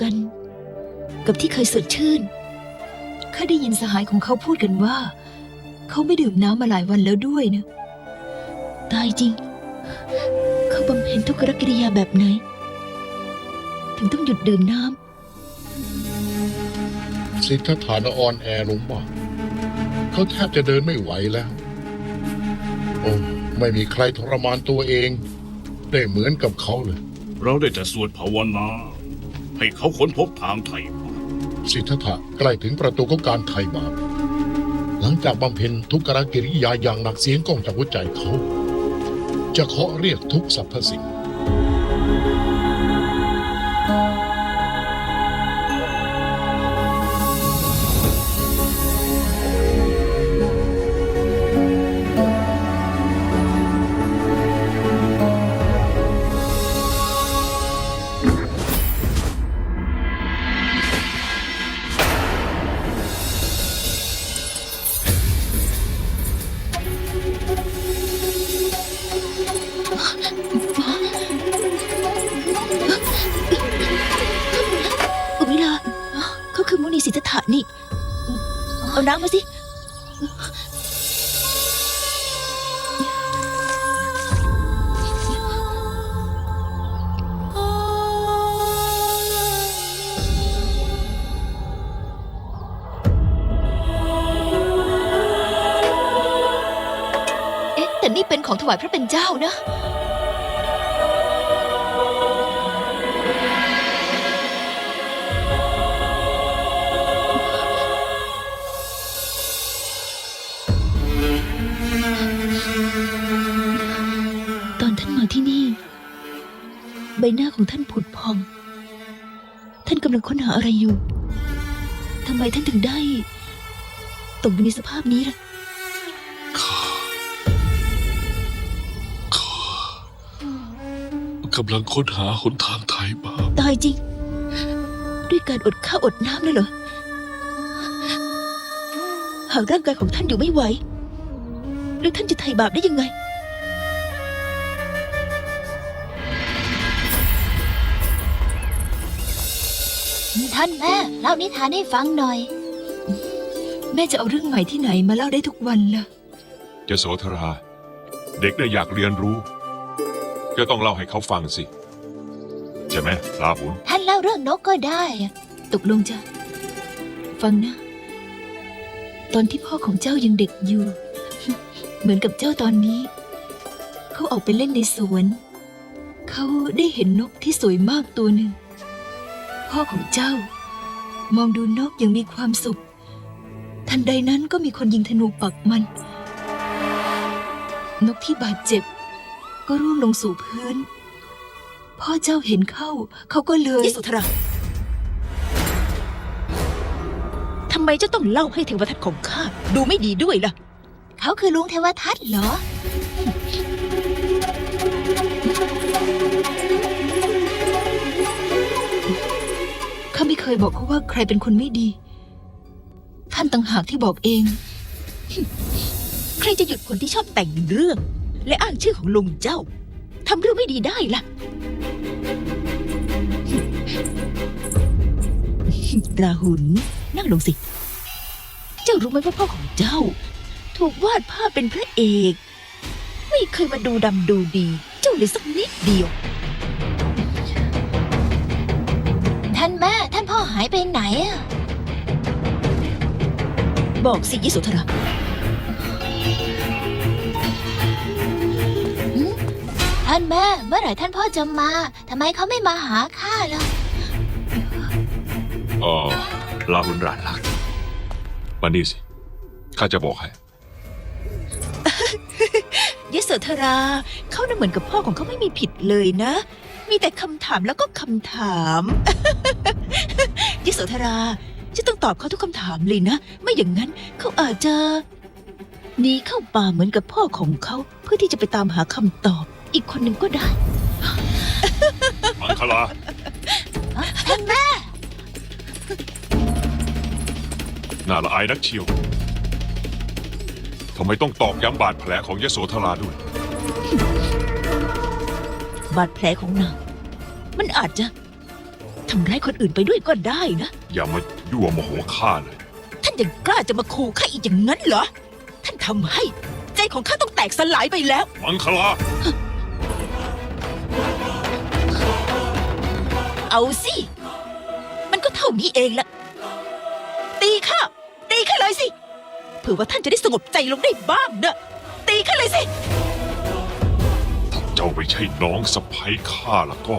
คือมุนีคนเดียวกัน กับที่เคยสดชื่นข้าได้ยินสหายของเขาพูดกันว่า เขาไม่ดื่มน้ำมาหลายวันแล้วด้วยนะ ตายจริง เขาบำเพ็ญทุกขกิริยาแบบไหน ถึงต้องหยุดดื่มน้สิทธัตถานอ่อนแอลงมากเขาแทบจะเดินไม่ไหวแล้ว โอ้ไม่มีใครทรมานตัวเอง ได้เหมือนกับเขาเลย เราได้แต่สวดภาวนา ให้เขาค้นพบทางไถ่บาปสิทธัตถะใกล้ถึงประตูของการไถ่บาปหลังจากบำเพ็ญทุกขกิริยาอย่างหนักเสียงก้องจากหัวใจเขา จะเคาะเรียกทุกสรรพสิ่ง นี่ เอาน้ำมาสิ เอ๊ะ แต่นี่เป็นของถวายพระเป็นเจ้านะ ของท่านผุดพอง ท่านกำลังค้นหาอะไรอยู่ทำไมท่านถึงได้ ตกอยู่ในสภาพนี้ล่ะกำลังค้นหาหนทางไถ่บาปตายจริง ด้วยการอดข้าวอดน้ำเลยเหรอหากร่างกายของท่านอยู่ไม่ไหว แล้วท่านจะไถ่บาปได้ยังไง ท่านแม่เล่านิทานให้ฟังหน่อย แม่จะเอาเรื่องใหม่ที่ไหนมาเล่าได้ทุกวันล่ะ เจะโสธรา เด็กน่ะอยากเรียนรู้ ก็ต้องเล่าให้เขาฟังสิ ใช่ไหมลาหุนท่านเล่าเรื่องนกก็ได้อะตกลงจ้ะ ฟังนะ ตอนที่พ่อของเจ้ายังเด็กอยู่ เหมือนกับเจ้าตอนนี้ เขาออกไปเล่นในสวน เขาได้เห็นนกที่สวยมากตัวหนึ่ง พ่อของเจ้า มองดูนกอย่างมีความสุข ทันใดนั้นก็มีคนยิงธนูปักมัน นกที่บาดเจ็บ ก็ร่วงลงสู่พื้น พ่อเจ้าเห็นเข้า เขาก็เลยสุธราทำไมเจะต้องเล่าให้เทวทัตของข้าดูไม่ดีด้วยล่ะ เขาคือลุงเทวทัตเหรอ ยบอกเขาว่าใครเป็นคนไม่ดี ท่านต่างหากที่บอกเอง ใครจะหยุดคนที่ชอบแต่งเรื่อง และอ้างชื่อของลุงเจ้าทำเรื่องไม่ดีได้ล่ะ ราหุลนั่งลงสิ เจ้ารู้ไหมว่าพ่อของเจ้า ถูกวาดภาพเป็นพระเอก ไม่เคยมาดูดำดูดี เจ้าเลยสักนิดเดียว ไปไหนอะบอกสิยิสุธราท่านแม่เมื่อไหร่ท่านพ่อจะมาทำไมเขาไม่มาหาข้าล่ะอ๋อลาหุนหลานรักมานี่สิ ข้าจะบอกให้ ยโสธรา เขาน่ะเหมือนกับพ่อของเขาไม่มีผิดเลยนะ มีแต่คำถามแล้วก็คำถามย โสธราจะต้องตอบเขาทุกคำถามเลยนะ ไม่อย่างนั้นเขาอาจจะหนีเข้าป่าเหมือนกับพ่อของเขาเพื่อที่จะไปตามหาคำตอบ อีกคนหนึ่งก็ได้ มังคลา ท่านแม่ น่าละอายนักเชียว ทำไมต้องตอกย้ำบาดแผลของยโสธราด้วย บาดแผลของนางมันอาจจะ ททำร้ายคนอื่นไปด้วยก็ได้นะ อย่ามายั่วโมโหข้าเลยท่านยังกล้าจะมาขู่ข้าอีกอย่างนั้นเหรอ ท่านทำให้ใจของข้าต้องแตกสลายไปแล้ว มังคลา เอาสิ มันก็เท่านี้เองละตีข้า ตีข้าเลยสิ เผื่อว่าท่านจะได้สงบใจลงได้บ้างเนอะตีข้าเลยสิ ถ้าเจ้าไม่ใช่น้องสะใภ้ข้าแล้วก็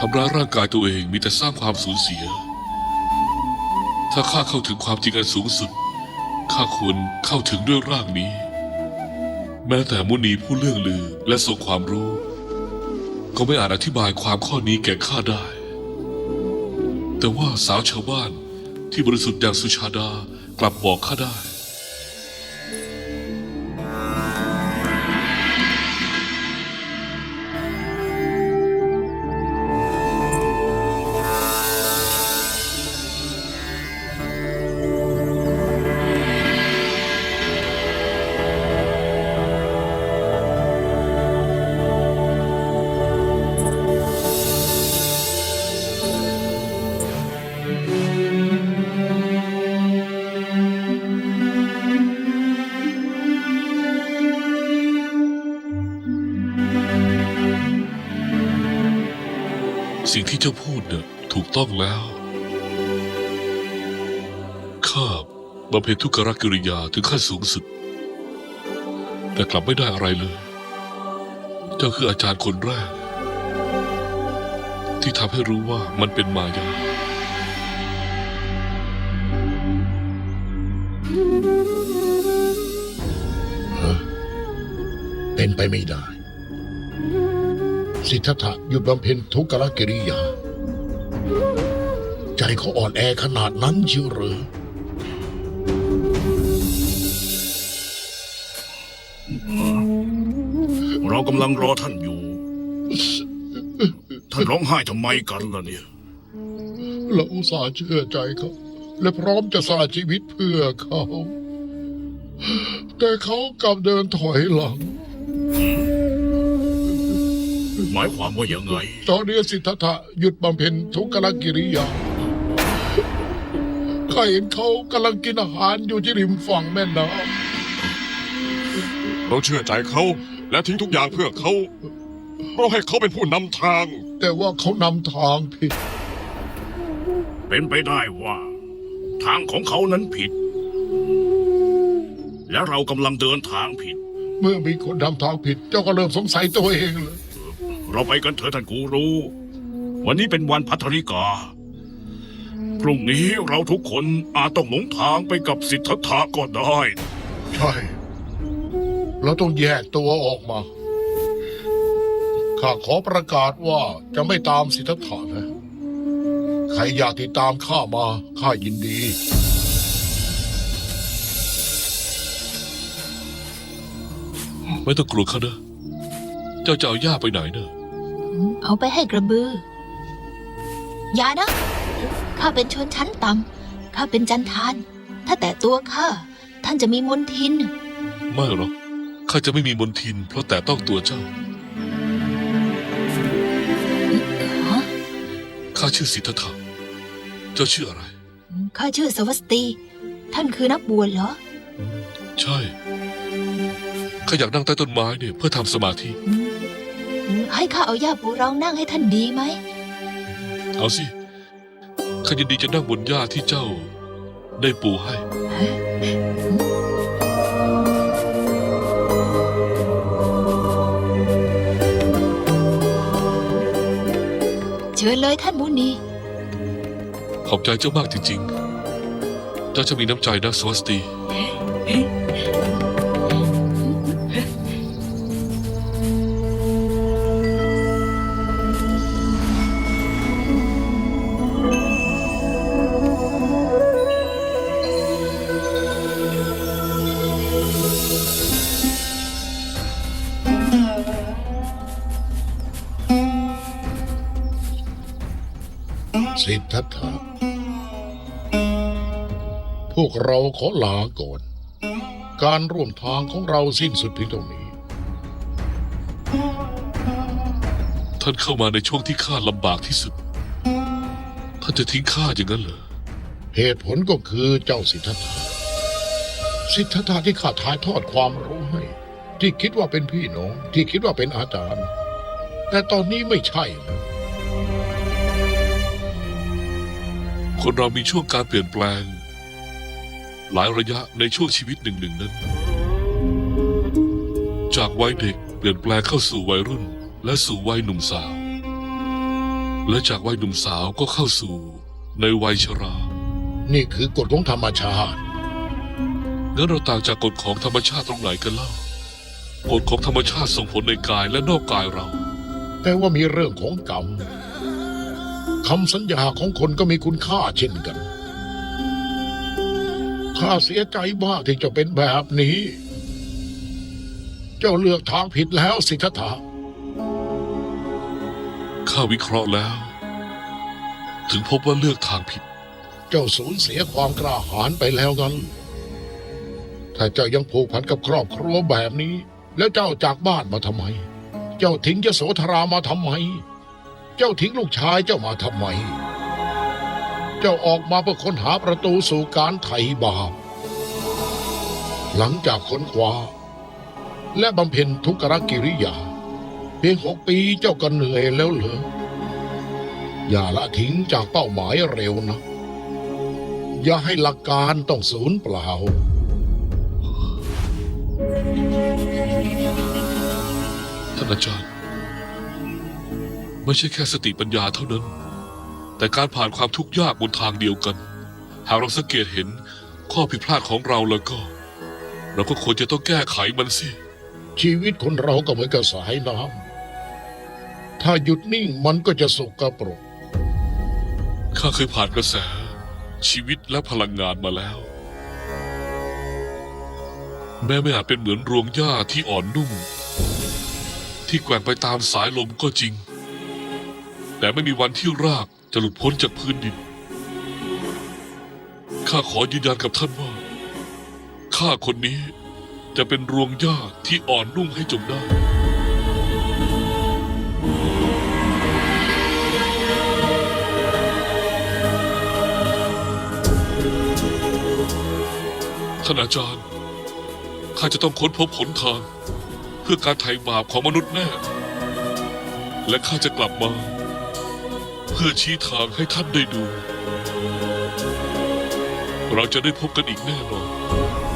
ทำร้ายร่างกายตัวเองมีแต่สร้างความสูญเสีย ถ้าข้าเข้าถึงความจริงอันสูงสุด ข้าควรเข้าถึงด้วยร่างนี้ แม้แต่มุนีผู้เรื่องลือและทรงความรู้ ก็ไม่อาจอธิบายความข้อนี้แก่ข้าได้ แต่ว่าสาวชาวบ้านที่บริสุทธิ์อย่างสุชาดากลับบอกข้าได้ สิ่งที่เจ้าพูดเนี่ยถูกต้องแล้วข้าบำเพ็ญทุกขกิริยาถึงขั้นสูงสุด แต่กลับไม่ได้อะไรเลย เจ้าคืออาจารย์คนแรก ที่ทำให้รู้ว่ามันเป็นมายาเป็นไปไม่ได้ สิทธัตถะหยุดบำเพ็ญทุกขกิริยา ใจเขาอ่อนแอขนาดนั้นเชียวเหรือ เรากำลังรอท่านอยู่ ท่านร้องไห้ทำไมกันล่ะเนี่ย เราอุตส่าห์เชื่อใจเขา และพร้อมจะสละชีวิตเพื่อเขา แต่เขากลับเดินถอยหลัง มายความว่ายังไง ตอนนี้สิทธัตถะหยุดบำเพ็ญทุกขกิริยาข้าเห็นเขากำลังกินอาหารอยู่ที่ริมฝั่งแม่น้เราเชื่อใจเขาและทิ้งทุกอย่างเพื่อเขาเราให้เขาเป็นผู้นำทางำแต่ว่าเขานำทางผิด เป็นไปได้ว่า ทางของเขานั้นผิด และเรากำลังเดินทางผิด เมื่อมีคนนำทางผิด เจ้าก็เริ่มสงสัยตัวเองเลย เราไปกันเถอะท่านกูรู้วันนี้เป็นวันพัทริกา พรุ่งนี้เราทุกคนอาจต้องหลงทางไปกับสิทธัตถะก็ได้ ใช่ เราต้องแยกตัวออกมา ข้าขอประกาศว่าจะไม่ตามสิทธัตถะนะ ใครอยากติดตามข้ามาข้ายินดี ไม่ต้องกลัวเขานะ เจ้าจะเอาย่าไปไหนเนอะ เอาไปให้กระบือ อย่านะ ข้าเป็นชนชั้นต่ำ ข้าเป็นจันทาน ถ้าแต่ตัวข้า ท่านจะมีมนทิน ไม่หรอก ข้าจะไม่มีมนทิน เพราะแต่ต้องตัวเจ้าฮะข้าชื่อสิทธัตถะเจ้าชื่ออะไร ข้าชื่อสวัสตี ท่านคือนักบวชเหรอ ใช่ ข้าอยากนั่งใต้ต้นไม้เนี่ยเพื่อทำสมาธิ อืมอืม ให้ข้าเอาย่าปูรองนั่งให้ท่านดีไหม เอาสิ ข้ายินดีจะนั่งบนหญ้าที่เจ้า ได้ปูให้ เชิญเลยท่านมุนีขอบใจเจ้ามากจริงๆ เจ้าจะมีน้ำใจนะสวัสดี สิทธัตถะวกเราขอลาก่อน การร่วมทางของเราสิ้นสุดเพียงเท่านี้ ท่านเข้ามาในช่วงที่ข้าลำบากที่สุด ท่านจะทิ้งข้าอย่างนั้นเหรอ เหตุผลก็คือเจ้าสิทธัตถะสิทธัตถะที่ข้าถ่ายทอดความรู้ให้ ที่คิดว่าเป็นพี่น้อง ที่คิดว่าเป็นอาจารย์ แต่ตอนนี้ไม่ใช่แล้ว คนเรามีช่วงการเปลี่ยนแปลง หลายระยะในช่วงชีวิตหนึ่งหนึ่งนั้น จากวัยเด็กเปลี่ยนแปลงเข้าสู่วัยรุ่น และสู่วัยหนุ่มสาว และจากวัยหนุ่มสาวก็เข้าสู่ในวัยชรา นี่คือกฎของธรรมชาติ งั้นเราต่างจากกฎของธรรมชาติตรงไหนกันเล่ากฎของธรรมชาติส่งผลในกายและนอกกายเรา แต่ว่ามีเรื่องของกรรม คำสัญญาของคนก็มีคุณค่าเช่นกัน ข้าเสียใจมากที่เจะเป็นแบบนี้ เจ้าเลือกทางผิดแล้วสิทธัตถะข้าวิเคราะห์แล้ว ถึงพบว่าเลือกทางผิด เจ้าสูญเสียความกล้าหาญไปแล้วงั้น ถ้าเจ้ายังผูกพันกับครอบครัวแบบนี้ แล้วเจ้าจากบ้านมาทำไม เจ้าทิ้งยโสธรามาทำไม เจ้าทิ้งลูกชายเจ้ามาทำไม เจ้าออกมาเพื่อค้นหาประตูสู่การไถ่บาป หลังจากค้นคว้า และบำเพ็ญทุกขกิริยา เพียงหกปีเจ้าก็เหนื่อยแล้วเหรอ อย่าละทิ้งจากเป้าหมายเร็วนะ อย่าให้หลักการต้องสูญเปล่าท่านอาจารย์ ไม่ใช่แค่สติปัญญาเท่านั้น แต่การผ่านความทุกข์ยากบนทางเดียวกัน หากเราสังเกตเห็นข้อผิดพลาดของเราแล้วก็ เราก็ควรจะต้องแก้ไขมันสิ ชีวิตคนเราก็เหมือนกับสายน้ำถ้าหยุดนิ่งมันก็จะสกปรกข้าเคยผ่านกระแส ชีวิตและพลังงานมาแล้ว แม้ไม่อาจเป็นเหมือนรวงหญ้าที่อ่อนนุ่ม ที่แกว่งไปตามสายลมก็จริง แต่ไม่มีวันที่รากจะหลุดพ้นจากพื้นดิน ข้าขอยืนยันกับท่านว่า ข้าคนนี้จะเป็นรวงหญ้าที่อ่อนนุ่มให้จงได้ ท่านอาจารย์ ข้าจะต้องค้นพบหนทาง เพื่อการไถ่บาปของมนุษย์แน่ และข้าจะกลับมา พื่อชี้ทางให้ท่านได้ดู เราจะได้พบกันอีกแน่นอน